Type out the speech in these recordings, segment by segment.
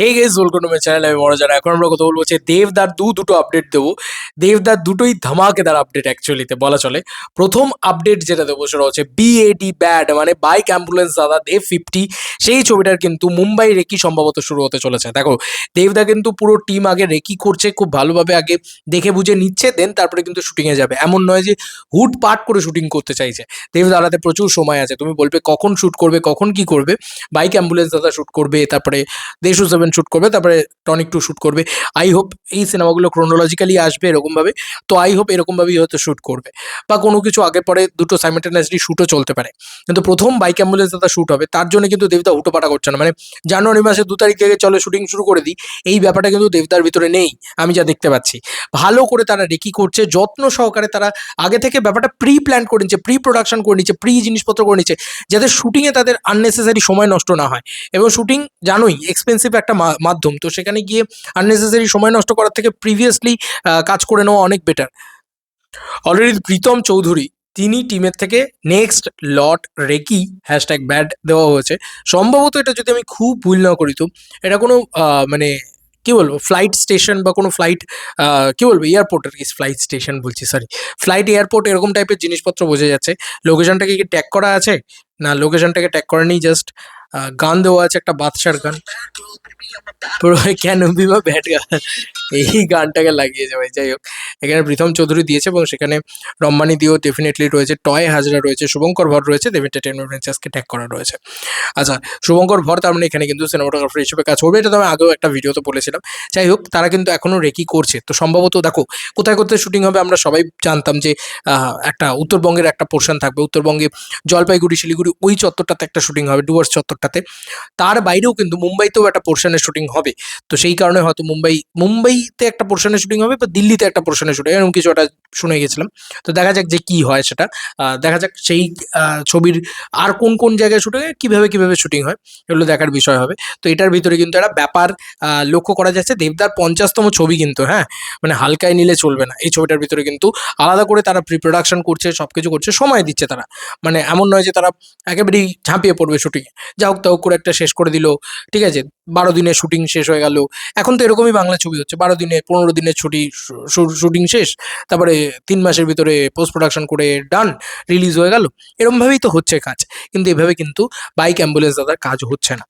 হে guess welcome channel আমি বড় যারা এখন আমরা কথা বলব হচ্ছে দেবদার দু দুটো আপডেট দেবো। দেবদার দুটোই ধামাকেদার আপডেট অ্যাকচুয়ালিতে বলা চলে। প্রথম আপডেট যেটা দেবো সেটা হচ্ছে বিএডি ব্যাড মানে বাইক অ্যাম্বুলেন্স দাদা দেব ফিফটি সেই ছবিটার কিন্তু মুম্বাই রেকি সম্ভবত শুরু হতে চলেছে। দেখো, দেবদা কিন্তু পুরো টিম আগে রেকি করছে, খুব ভালোভাবে আগে দেখে বুঝে নিচ্ছে দেন তারপরে কিন্তু শুটিংয়ে যাবে। এমন নয় যে হুট পাট করে শুটিং করতে চাইছে। দেবদারাতে প্রচুর সময় আছে। তুমি বলবে কখন শ্যুট করবে, কখন কি করবে? বাইক অ্যাম্বুলেন্স দাদা শ্যুট করবে, তারপরে দেশু সেভেন শ্যুট করবে, তারপরে টনিক টু শ্যুট করবে। আই হোপ এই সিনেমাগুলো ক্রোনোলজিক্যালি আসবে এরকমভাবে। তো আই হোপ এরকমভাবেই হয়তো শ্যুট করবে। বা কোনো কিছু আগে পরে দুটো সাইমেন্টেনাসলি শ্যুটও চলতে পারে। কিন্তু প্রথম বাইক অ্যাম্বুলেন্স দাদা শ্যুট হবে, তার জন্য কিন্তু দেবদা হুটোপাটা করছে না। মানে জানুয়ারি মাসে দু তারিখ থেকে চলে শুটিং শুরু করে দিই, এই ব্যাপারটা কিন্তু দেবদার ভিতরে নেই, আমি যা দেখতে পাচ্ছি। ভালো করে তারা রেকি করছে, যত্ন সহকারে তারা আগে থেকে ব্যাপারটা প্রি প্ল্যান করে নিচ্ছে প্রি প্রোডাকশন করে নিচ্ছে প্রি জিনিসপত্র করে নিচ্ছে, যাতে শুটিংয়ে তাদের আননেসেসারি সময় নষ্ট না হয়। এবং শুটিং জানোই এক্সপেন্সিভ একটা মা- মাধ্যম। তো সেখানে গিয়ে আননেসেসারি সময় নষ্ট করার থেকে প্রিভিয়াসলি কাজ করে নেওয়া অনেক বেটার অলরেডি প্রীতম চৌধুরী, তিনি টিমের থেকে next lot recce hashtag bad দেওয়া হয়েছে। সম্ভবত এটা যদি আমি খুব ভুল না করি তো, এটা কোনো মানে কি বলব ফ্লাইট স্টেশন বা কোনো ফ্লাইট কি বলব এয়ারপোর্ট আর কি ফ্লাইট স্টেশন বলছি সরি ফ্লাইট এয়ারপোর্ট এরকম টাইপের জিনিসপত্র বোঝা যাচ্ছে। লোকেশনটাকে কি ট্যাগ করা আছে? না লোকেশনটাকে ট্যাগ করা নেই জাস্ট গান দেওয়া আছে একটা বাদশার গান। পুরো কেন বিমা ব্যাট এই গানটাকে লাগিয়েছে ভাই যাই হোক, এখানে প্রীতম চৌধুরী দিয়েছে এবং সেখানে রম্মানি দিয়েও ডেফিনেটলি রয়েছে। টয় হাজরা রয়েছে, শুভঙ্কর ভর রয়েছে, দেব এন্টারটেনমেন্ট ভেঞ্চার্সকে ট্যাগ করা রয়েছে। আচ্ছা শুভঙ্কর ভর তার মানে এখানে কিন্তু সিনেমাটোগ্রাফার হিসেবে কাজ করবে। এটা তো আমি আগেও একটা ভিডিওতে বলেছিলাম। যাই হোক, তারা কিন্তু এখনও রেকি করছে। তো সম্ভবত দেখো, কোথায় কোথায় শুটিং হবে আমরা সবাই জানতাম যে একটা উত্তরবঙ্গের একটা পোর্শন থাকবে। উত্তরবঙ্গে জলপাইগুড়ি, শিলিগুড়ি, ওই চত্বরটাতে একটা শুটিং হবে, ডুয়ার্স চত্বরটাতে। তার বাইরেও কিন্তু মুম্বাইতেও একটা পোর্শনের শুটিং হবে। তো সেই কারণে হয়তো মুম্বাই মুম্বাই মুম্বাইতে একটা পোর্শনের শুটিং হবে বা দিল্লিতে একটা পোর্শনের শুটিং এরকম কিছু একটা শুনে গেছিলাম। তো দেখা যাক যে কি হয় সেটা। দেখা যাক সেই ছবির আর কোন কোন জায়গায় শুটিং হয়, কীভাবে কীভাবে শুটিং হয়, এগুলো দেখার বিষয় হবে। তো এটার ভিতরে কিন্তু একটা ব্যাপার লক্ষ্য করা যাচ্ছে, দেবদার পঞ্চাশতম ছবি কিন্তু হ্যাঁ? মানে হালকায় নিলে চলবে না। এই ছবিটার ভিতরে কিন্তু আলাদা করে তারা প্রি প্রোডাকশন করছে সব কিছু করছে, সময় দিচ্ছে তারা। মানে এমন নয় যে তারা একেবারেই ঝাঁপিয়ে পড়বে শুটিংয়ে যা হোক তা হোক করে একটা শেষ করে দিল, ঠিক আছে? বারো দিনের শুটিং শেষ হয়ে গেল। এখন তো এরকমই বাংলা ছবি হচ্ছে। দিনে, পনেরো দিনের ছুটি শুটিং শেষ, তারপরে তিন মাসের ভিতরে পোস্ট প্রোডাকশন করে ডান রিলিজ হয়ে গেল। এরমভাবেই তো হচ্ছে কাজ। কিন্তু এভাবে কিন্তু বাইক অ্যাম্বুলেন্স দাদার কাজ হচ্ছে না।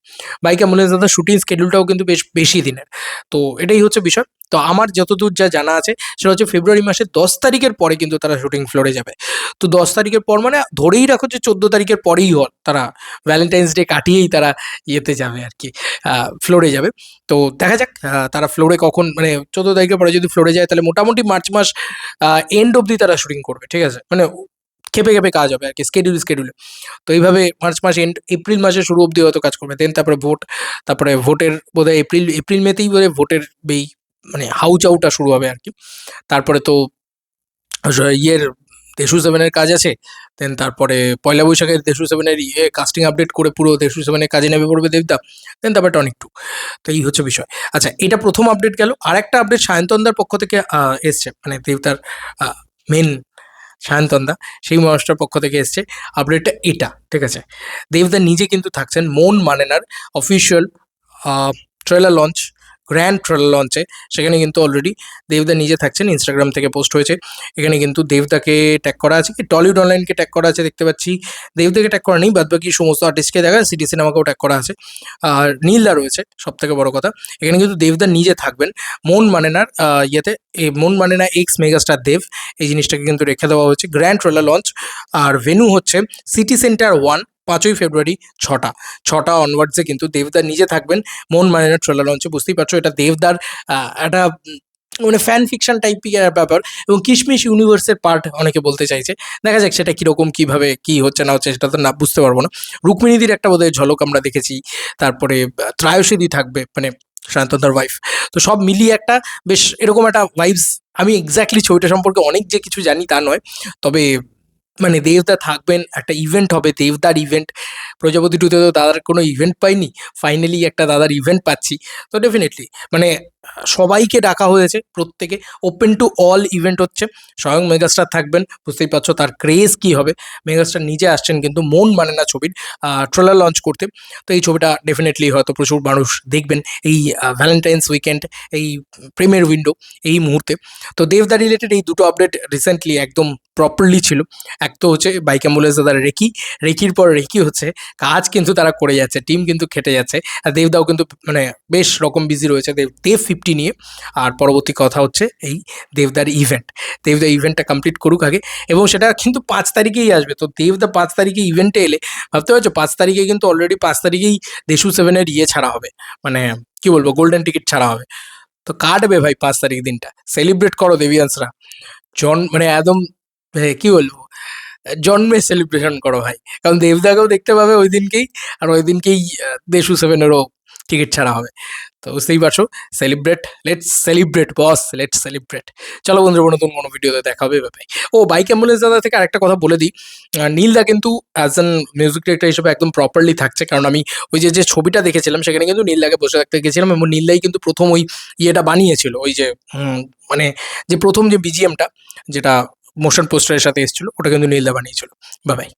বাইক অ্যাম্বুলেন্স দাদার শুটিং স্কেডিউলটাও কিন্তু বেশ বেশি দিনের। তো এটাই হচ্ছে বিষয়। তো আমার যতদূর যা জানা আছে, সেটা হচ্ছে ফেব্রুয়ারি মাসের দশ তারিখের পরে কিন্তু তারা শুটিং ফ্লোরে যাবে। তো দশ তারিখের পর মানে ধরেই রাখো যে চোদ্দ তারিখের পরেই হল তারা ভ্যালেন্টাইন্স ডে কাটিয়েই তারা ইয়েতে যাবে আর কি ফ্লোরে যাবে। তো দেখা যাক তারা ফ্লোরে কখন মানে চোদ্দ তারিখের পরে যদি ফ্লোরে যায়, তাহলে মোটামুটি মার্চ মাস এন্ড অবধি তারা শুটিং করবে, ঠিক আছে? মানে খেপে খেপে কাজ হবে আর কি স্কেডিউল স্কেডিউলে তো এইভাবে মার্চ মাস এন্ড এপ্রিল মাসে শুরু অবধি হয়তো কাজ করবে। দেন তারপরে ভোট তারপরে ভোটের বোধহয় এপ্রিল এপ্রিল মেতেই বোধহয় ভোটের বেই মানে হাউচাউটা শুরু হবে আর কি। তারপরে তো ইয়ের দেশু সেভেনের কাজ আছে দেন তারপরে পয়লা বৈশাখের দেশু সেভেনের ইয়ে কাস্টিং আপডেট করে পুরো দেশু সেভেনের কাজে নেমে পড়বে দেবদা দেন তারপরে টনিক টু তো এই হচ্ছে বিষয়। আচ্ছা এটা প্রথম আপডেট গেল। আর একটা আপডেট সায়ন্তনদার পক্ষ থেকে এসছে। মানে দেবতার মেন সায়ন্তনদা, সেই মানুষটার পক্ষ থেকে এসছে আপডেটটা এটা, ঠিক আছে? দেবদা নিজে কিন্তু থাকছেন মন মানেনার official trailer launch grand trailer লঞ্চে সেখানে কিন্তু অলরেডি দেবদা নিজে থাকছেন ইনস্টাগ্রাম থেকে পোস্ট হয়েছে। এখানে কিন্তু দেবদাকে ট্যাগ করা আছে কি টলিউড অনলাইনকে ট্যাগ করা আছে দেখতে পাচ্ছি। দেবদাকে ট্যাগ করা নেই, বাদবাকি সমস্ত আর্টিস্টকে দেখা সিটি সিনেমাকেও ট্যাগ করা আছে। আর নীলদা রয়েছে সব থেকে বড় কথা। এখানে কিন্তু দেবদা নিজে থাকবেন। মন মানেনার ইয়েতে এই মন মানেনা এক্স মেগাস্টার দেব, এই জিনিসটাকে কিন্তু রেখে দেওয়া হয়েছে। গ্র্যান্ড ট্রেলার লঞ্চ আর ভেনু হচ্ছে সিটি সেন্টার ওয়ান পাঁচই ফেব্রুয়ারি ছটা। ছটা অনওয়ার্ডসে কিন্তু দেবদার নিজে থাকবেন, মন মানেনা ট্রেলার লঞ্চে বুঝতেই পারছ? এটা দেবদার একটা মানে ফ্যান ফিকশন টাইপের ব্যাপার এবং কিশমিশ ইউনিভার্সের পার্ট অনেকে বলতে চাইছে। দেখা যাক সেটা কীরকম, কীভাবে, কী হচ্ছে, না হচ্ছে, সেটা তো না, বুঝতে পারব না। রুক্মিণীদির একটা বোধহয় ঝলক আমরা দেখেছি, তারপরে ত্রায়সীদি থাকবে মানে শান্তদার ওয়াইফ তো সব মিলিয়ে একটা বেশ এরকম একটা ভাইবস আমি এক্স্যাক্টলি ছবিটা সম্পর্কে অনেক যে কিছু জানি তা নয়, তবে মানে দেবদা থাকবেন, একটা ইভেন্ট হবে, দেবদার ইভেন্ট প্রজাপতি টুতে তো দাদার কোনো ইভেন্ট পাইনি। ফাইনালি একটা দাদার ইভেন্ট পাচ্ছি। তো ডেফিনেটলি মানে সবাইকে ডাকা হয়েছে, প্রত্যেকে ওপেন টু অল ইভেন্ট হচ্ছে। স্বয়ং মেগাস্টার থাকবেন, বুঝতেই পারছ তার ক্রেজ কি হবে। মেগাস্টার নিজে আসছেন কিন্তু মন মানে না ছবির ট্রেলার লঞ্চ করতে। তো এই ছবিটা ডেফিনেটলি হয়তো প্রচুর মানুষ দেখবেন এই ভ্যালেন্টাইন্স উইকেন্ড এই প্রেমের উইন্ডো এই মুহূর্তে। তো দেবদা রিলেটেড এই দুটো আপডেট রিসেন্টলি একদম প্রপারলি ছিল। এক তো হচ্ছে বাইক অ্যাম্বুলেন্স দাদার রেকি, রেকির পর রেকি হচ্ছে, কাজ কিন্তু তারা করে যাচ্ছে টিম কিন্তু খেটে যাচ্ছে। আর দেবদাও কিন্তু মানে বেশ রকম বিজি রয়েছে দেব দেব ফিফটি নিয়ে। আর পরবর্তী কথা হচ্ছে এই দেবদার ইভেন্ট দেবদা ইভেন্টটা কমপ্লিট করুক আগে। এবং সেটা কিন্তু পাঁচ তারিখেই আসবে। তো দেবদা পাঁচ তারিখে ইভেন্টে এলে, ভাবতে পারছ? পাঁচ তারিখে কিন্তু অলরেডি পাঁচ তারিখেই দেশু সেভেনের ইয়ে ছাড়া হবে। মানে কি বলব? গোল্ডেন টিকিট ছাড়া হবে। তো কাটবে ভাই পাঁচ তারিখ দিনটা। সেলিব্রেট করো দেবিয়ান্সরা জন মানে একদম কি বলব? জন্মে সেলিব্রেশন করো ভাই। কারণ দেবদাকেও দেখতে পাবে ওই দিনকেই। আর ওই দিনকেই দেশু সেভেনেরও টিকিট ছাড়া হবে। তো বুঝতেই পারছ? Celebrate let's celebrate boss let's celebrate চলো বন্ধুরা নতুন কোনো ভিডিওতে দেখা হবে ভাই ও বাইক অ্যাম্বুলেন্স দাদা থেকে আরেকটা কথা বলে দিই। নীলদা কিন্তু অ্যাজ অ্যান মিউজিক ডিরেক্টর হিসেবে একদম প্রপারলি থাকছে। কারণ আমি ওই যে যে ছবিটা দেখেছিলাম, সেখানে কিন্তু নীলদাকে বসে থাকতে গেছিলাম এবং নীলদাই কিন্তু প্রথম ওই ইয়েটা বানিয়েছিল। ওই যে মানে যে প্রথম যে বিজিএমটা যেটা মোশন পোস্টারের সাথে এসেছিল, ওটা কিন্তু নীলদা বানিয়েছিল। বাবাই